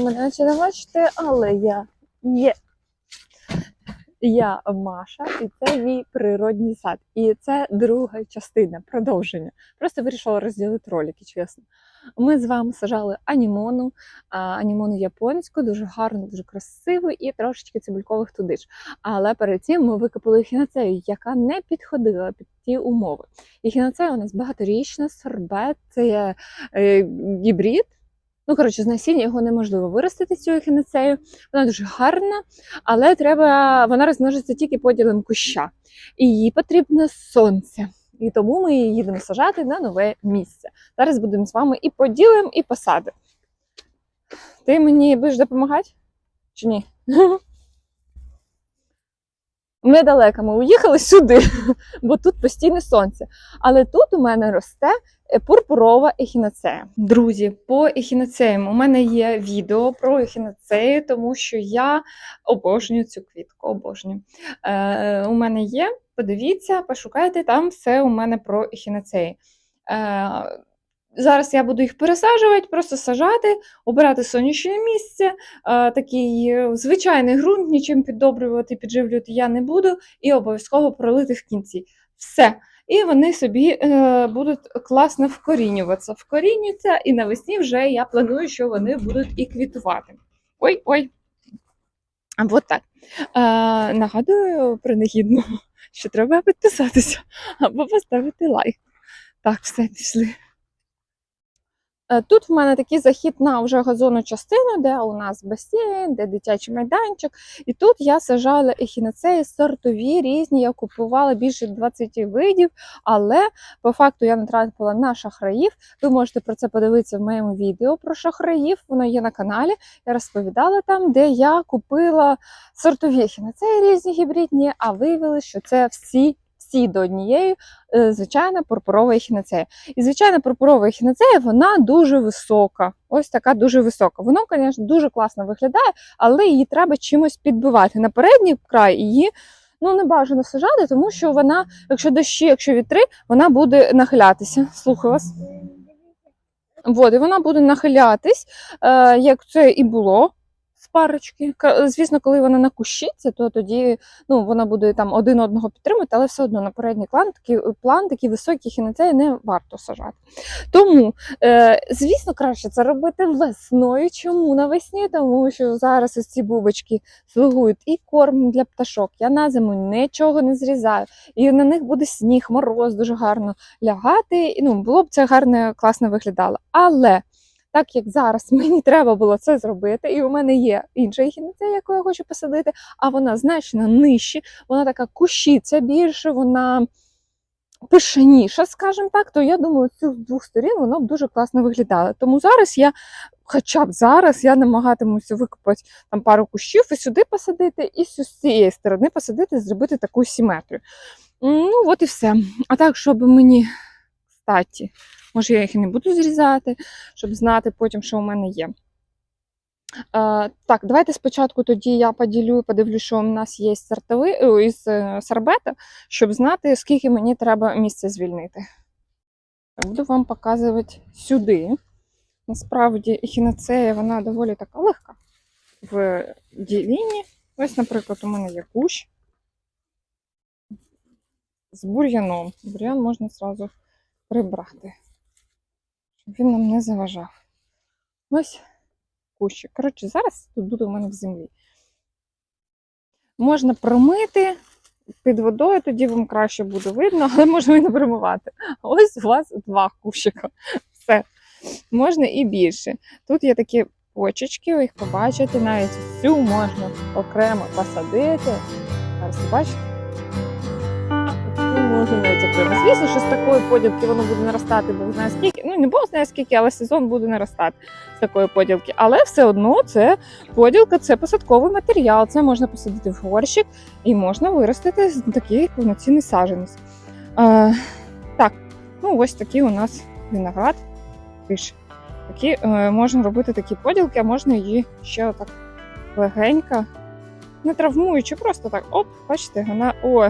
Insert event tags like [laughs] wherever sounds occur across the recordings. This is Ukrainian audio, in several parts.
Мене наче не бачите, але я є. Я Маша, і це мій природній сад. І це друга частина, продовження. Просто вирішила розділити ролики, чесно. Ми з вами сажали анімону, анімону японську, дуже гарну, дуже красиву і трошечки цибулькових тудиш. Але перед цим ми викопали хіноцею, яка не підходила під ті умови. І хіноцея у нас багаторічна, сорбет, це є е, гібрид. Ну, коротше, з насіння його неможливо виростити цю ехінацею. Вона дуже гарна, але треба, вона розмножиться тільки поділом куща. І їй потрібне сонце. І тому ми її їдемо сажати на нове місце. Зараз будемо з вами і поділимо, і посадимо. Ти мені будеш допомагати? Чи ні? [laughs] Недалеко ми уїхали сюди, [laughs] бо тут постійне сонце. Але тут у мене росте е, пурпурова ехінацея. Друзі, по ехінацеям у мене є відео про ехінацеї, тому що я обожнюю цю квітку. Обожнюю. Е, у мене є. Подивіться, пошукайте, там все у мене про ехінацеї. Е, Зараз я буду їх пересаджувати, просто сажати, обирати сонячне місце, такий е, звичайний ґрунт, нічим піддобрювати, підживлювати я не буду, і обов'язково пролити в кінці. Все. І вони собі е, будуть класно вкорінюватися. Вкорінюються, і навесні вже я планую, що вони будуть і квітувати. Ой, ой. А от так. Е, нагадую принагідно, що треба підписатися або поставити лайк. Так, все, пішли. Е, Тут в мене такий захід на вже газонну частину, де у нас басейн, де дитячий майданчик. І тут я сажала ехінацеї сортові різні. Я купувала більше 20 видів, але по факту я натрапила на шахраїв. Ви можете про це подивитися в моєму відео про шахраїв. Воно є на каналі. Я розповідала там, де я купила сортові ехінацеї різні гібридні, а виявилось, що це всі. Всі до однієї е, звичайна пурпурова ехінацея. І звичайна пурпурова ехінацея, вона дуже висока. Ось така дуже висока. Воно, звісно, дуже класно виглядає, але її треба чимось підбивати. На передній край її ну, не бажано сажати, тому що вона, якщо дощі, якщо вітри, вона буде нахилятися. Слухаю вас. От, і вона буде нахилятись, е, як це і було. Парочки. Звісно, коли вона накущиться, то тоді ну, вона буде там один одного підтримувати, але все одно на передній план такий план, такі високі хіноцеї не варто сажати. Тому, е, звісно, краще це робити весною. Чому навесні? Тому що зараз ось ці бубочки слугують і корм для пташок. Я на зиму нічого не зрізаю, і на них буде сніг, мороз дуже гарно лягати. І, ну, було б це гарно, класно виглядало. Але так як зараз [laughs] мені треба було це зробити, і у мене є інша ехінацея, яку я хочу посадити, а вона значно нижче, вона така кущиться більше, вона пишеніша, скажімо так, то я думаю, цих двох сторін воно б дуже класно виглядало. Тому зараз я, хоча б зараз, я намагатимуся викопати там пару кущів і сюди посадити, і з цієї сторони посадити, зробити таку симетрію. Ну, от і все. А так, щоб мені кстати, може, я їх і не буду зрізати, щоб знати потім, що у мене є. Е, так, давайте спочатку тоді я поділю, подивлюсь, що у нас є сортовий, о, із е, сорбета, щоб знати, скільки мені треба місця звільнити. Буду вам показувати сюди. Насправді, ехінацея, вона доволі така легка в ділінні. Ось, наприклад, у мене є кущ з бур'яном. Бур'ян можна зразу прибрати, він нам не заважав. Ось кущик. Коротше, зараз тут буде у мене в землі. Можна промити під водою, тоді вам краще буде видно, але можна і не промивати. Ось у вас два кущика. Все. Можна і більше. Тут є такі почечки, ви їх побачите, навіть цю можна окремо посадити. Зараз бачите? Ну, може, навіть окремо. Звісно, що з такої поділки воно буде наростати, бо знає скільки. Ну, не Бог знає скільки, але сезон буде наростати з такої поділки. Але все одно це поділка, це посадковий матеріал. Це можна посадити в горщик і можна виростити з такий повноцінний саджанець. Е, так, ну ось такий у нас виноград. Пиш. Такі, е, можна робити такі поділки, а можна її ще отак легенько, не травмуючи, просто так, оп, бачите, вона. О,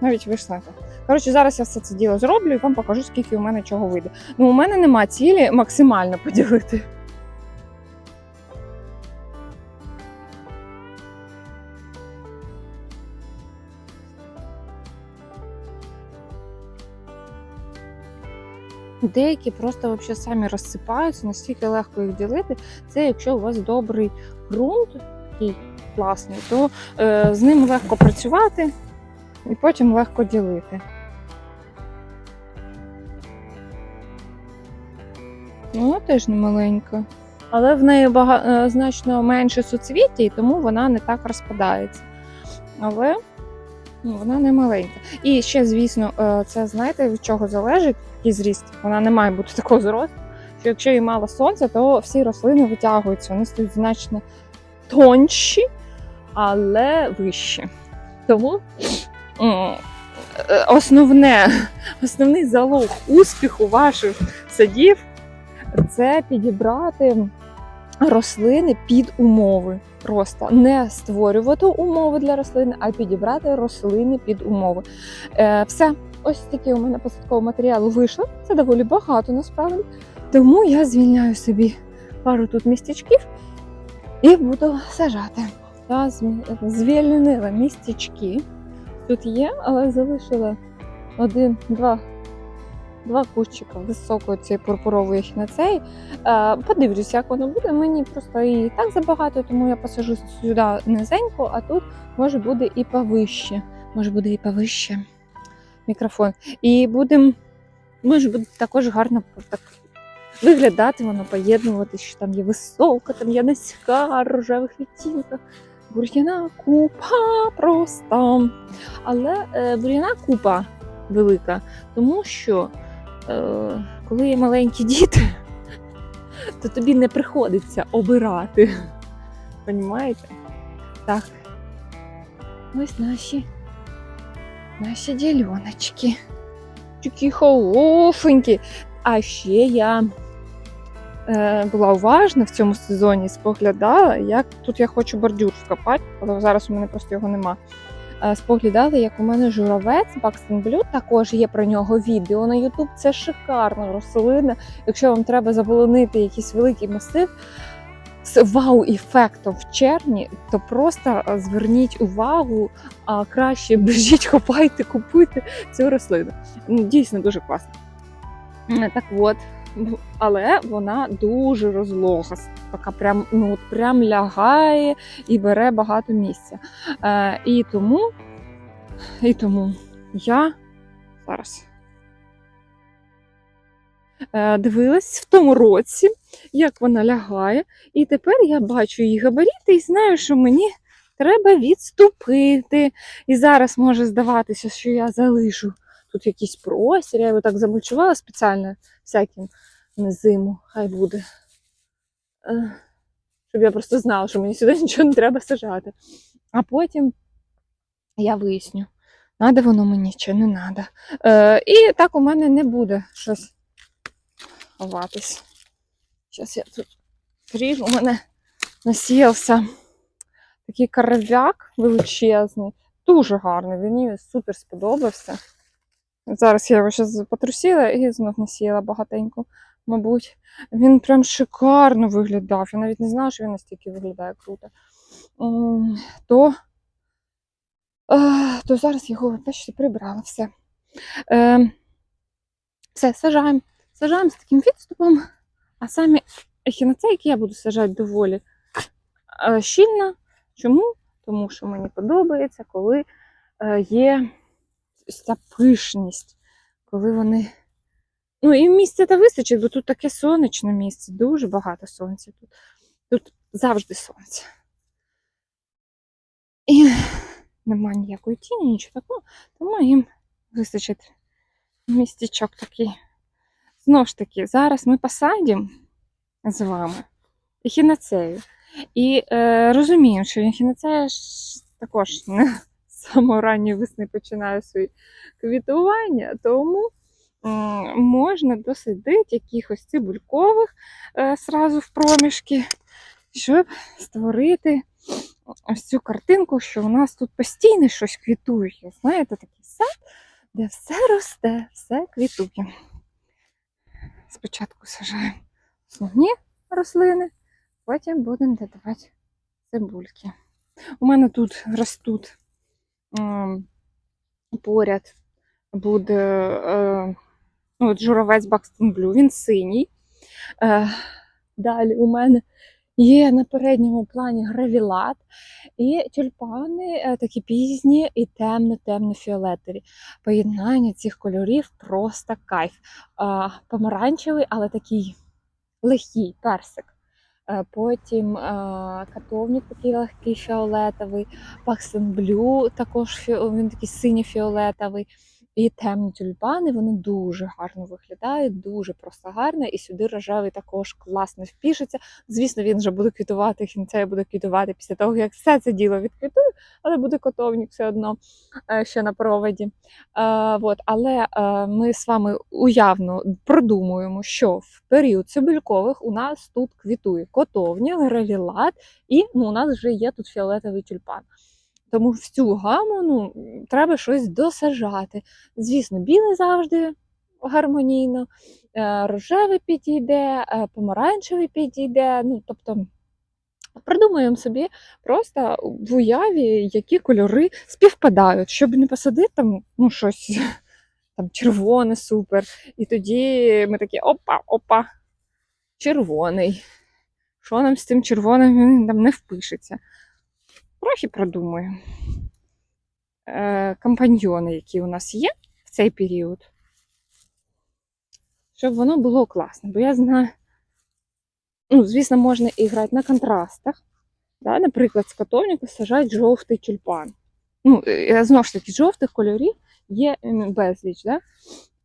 навіть вийшла. Коротше, зараз я все це діло зроблю і вам покажу, скільки у мене чого вийде. Ну, у мене нема цілі максимально поділити. Деякі просто взагалі самі розсипаються, настільки легко їх ділити. Це якщо у вас добрий ґрунт, такий класний, то е, з ним легко працювати і потім легко ділити. Вона теж не маленька. Але в неї бага... е, значно менше суцвіття, і тому вона не так розпадається. Але ну, вона не маленька. І ще, звісно, е, це знаєте, від чого залежить який зріст. Вона не має бути такого зросту. Що якщо їй мало сонця, то всі рослини витягуються, вони стають значно тонші, але вищі. Тому основне, основний залог успіху ваших садів це підібрати рослини під умови. Просто не створювати умови для рослини, а підібрати рослини під умови. Е, все, ось такий у мене посадкового матеріалу вийшло. Це доволі багато насправді. Тому я звільняю собі пару тут містечків і буду сажати. Я звільнила містечки. Тут є, але залишила один, два, кущика високої цієї пурпурової хінацеї. Е, Подивлюсь, як воно буде. Мені просто і так забагато, тому я посажу сюди низенько, а тут може буде і повище. Може буде і повище мікрофон. І будемо, може буде також гарно так виглядати, воно поєднувати, що там є висока, там є низька, рожевих відтінках. Бур'яна купа просто. Але е, бур'яна купа велика, тому що е, коли є маленькі діти, [laughs] то тобі не приходиться обирати. Понімаєте? Так. Ось наші, наші діляночки. Такі холофенькі. А ще я була уважна в цьому сезоні, споглядала, як тут я хочу бордюр вкопати, але зараз у мене просто його нема. Е, споглядала, як у мене журавець Бакстон Блю, також є про нього відео на YouTube. Це шикарна рослина. Якщо вам треба заполонити якийсь великий масив з вау-ефектом в червні, то просто е, зверніть увагу, а краще [laughs] біжіть, копайте, купуйте цю рослину. Ну, Дійсно дуже класно. Е, Так от, але вона дуже розлога, така прям, ну, от прям лягає і бере багато місця. Е, і тому, і тому я зараз е, дивилась в тому році, як вона лягає, і тепер я бачу її габаріти і знаю, що мені треба відступити. І зараз може здаватися, що я залишу тут якийсь простір. Я його так замульчувала спеціально всяким на зиму, хай буде. Е, Щоб я просто знала, що мені сюди [laughs] нічого не треба сажати. А потім я виясню, надо воно мені чи не надо. Е, і так у мене не буде щось ховатись. Зараз я тут ріжу, у мене насіявся такий коров'як величезний, дуже гарний, він мені супер сподобався. Зараз я його ще потрусила і знов насіяла багатенько, мабуть. Він прям шикарно виглядав. Я навіть не знала, що він настільки виглядає круто. То, е, то зараз його бачите, прибрала все. Е, Все, сажаємо. Сажаємо з таким відступом, а самі ехінацейки я буду сажати доволі е, щільно. Чому? Тому що мені подобається, коли є ось ця пишність, коли вони. Ну, і місця та вистачить, бо тут таке сонячне місце, дуже багато сонця тут. Тут завжди сонце. І немає ніякої тіні, нічого такого, тому їм вистачить містечок такий. Знову ж таки, зараз ми посадимо з вами ехінацею. І е, розуміємо, що ехінацея також не з самого ранньої весни починає свої квітування, тому можна досидити якихось цибулькових е, сразу в проміжки, щоб створити ось цю картинку, що у нас тут постійно щось квітує. Знаєте, такий сад, де все росте, все квітує. Спочатку сажаємо основні рослини, потім будемо додавати цибульки. У мене тут ростуть поряд буде е, Ну, От журавець Бакстон Блю, він синій. Е, далі у мене є на передньому плані гравілат і тюльпани е, такі пізні і темно-темно-фіолетові. Поєднання цих кольорів просто кайф. Помаранчевий, але такий легкий персик. Е, Потім е, катовник такий легкий фіолетовий, Паксен Блю також він такий синьо-фіолетовий. І темні тюльпани, вони дуже гарно виглядають, дуже просто гарно. І сюди рожевий також класно впишеться. Звісно, він вже буде квітувати, хінцею буде квітувати після того, як все це діло відквітую, але буде котовник все одно е, ще на проводі. Е, от, але е, ми з вами уявно продумуємо, що в період цибулькових у нас тут квітує котовня, гравілат, і ну, у нас вже є тут фіолетовий тюльпан. Тому в цю гаму ну, треба щось досажати. Звісно, білий завжди гармонійно, е, рожевий підійде, е, помаранчевий підійде. Ну, тобто придумуємо собі просто в уяві, які кольори співпадають, щоб не посадити там ну, щось [laughs] там червоне, супер. І тоді ми такі опа, опа, червоний. Що нам з цим червоним він там не впишеться? Трохи продумуємо. Е, компаньйони, які у нас є в цей період, щоб воно було класно. Бо я знаю, ну, звісно, можна і грати на контрастах. Да? Наприклад, з котовнику сажають жовтий тюльпан. Ну, е, знову ж таки, жовтих кольорів є безліч. Да?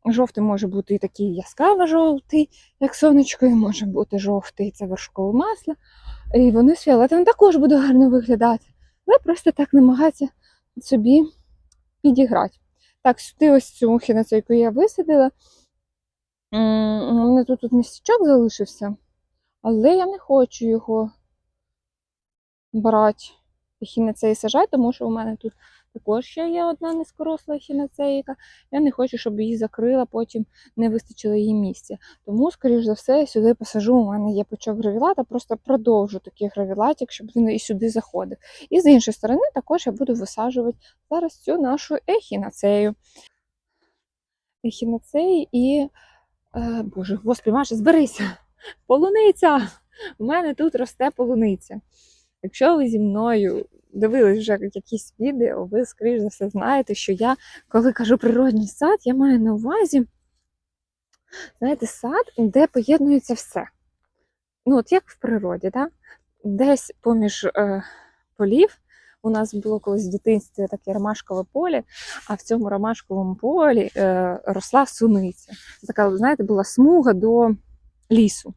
Жовтий може бути і такий яскраво жовтий, як сонечко, і може бути жовтий, це вершкове масло. І вони з фіолетовим також буде гарно виглядати. Але просто так намагатися собі підіграти. Так, сюди ось цю хіноцейку я висадила. У мене тут, тут містечок залишився, але я не хочу його брати хінецей сажати, тому що у мене тут також ще є одна низкоросла хінецейка. Я не хочу, щоб її закрила, потім не вистачило її місця. Тому, скоріш за все, я сюди посажу. У мене є пучок гравілата, просто продовжу такий гравілатик, щоб він і сюди заходив. І з іншої сторони, також я буду висаджувати зараз цю нашу ехінацею. Ехінацеї і. Е, Боже, господи, Маша, зберися! Полуниця! У мене тут росте полуниця. Якщо ви зі мною дивились вже якісь відео, ви, скоріш за все, знаєте, що я, коли кажу природній сад, я маю на увазі, знаєте, сад, де поєднується все. Ну, от як в природі, да? десь поміж е, полів. У нас було колись в дитинстві таке ромашкове поле, а в цьому ромашковому полі е, росла суниця. Така, знаєте, була смуга до лісу.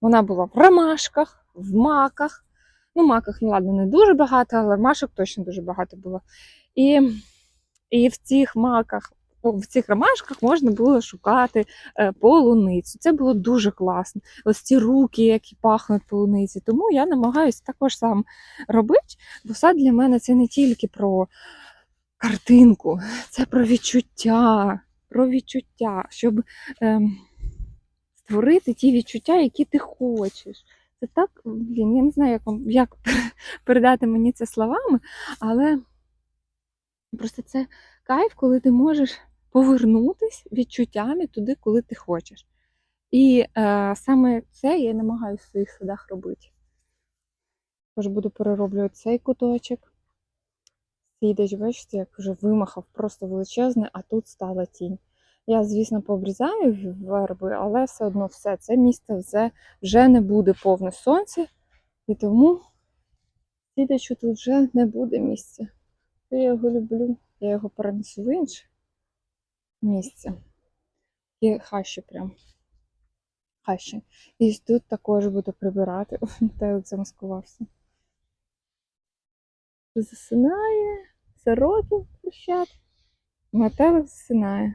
Вона була в ромашках, в маках. Ну, маках, ну ладно, не дуже багато, але ромашок точно дуже багато було. І, і в цих маках, ну, в цих ромашках можна було шукати е, полуницю. Це було дуже класно. Ось ці руки, які пахнуть полуниці. Тому я намагаюся також сам робити, бо сад для мене це не тільки про картинку, це про відчуття, про відчуття, щоб ем, створити ті відчуття, які ти хочеш. Це так, блін, я не знаю, як вам як [laughs] передати мені це словами, але просто це кайф, коли ти можеш повернутись відчуттями туди, коли ти хочеш. І е, саме це я намагаюся в своїх садах робити. Тож буду перероблювати цей куточок. Сідач, бачите, як вже вимахав просто величезний, а тут стала тінь. Я, звісно, пообрізаю верби, але все одно все це місце вже, вже не буде повне сонце, і тому сідачу тут вже не буде місця. Я його люблю, я його перенесу в інше місце. І хащі прям. Хащі. І тут також буду прибирати. [laughs] Телек замаскувався. Засинає, сироків кричать. Метелик засинає.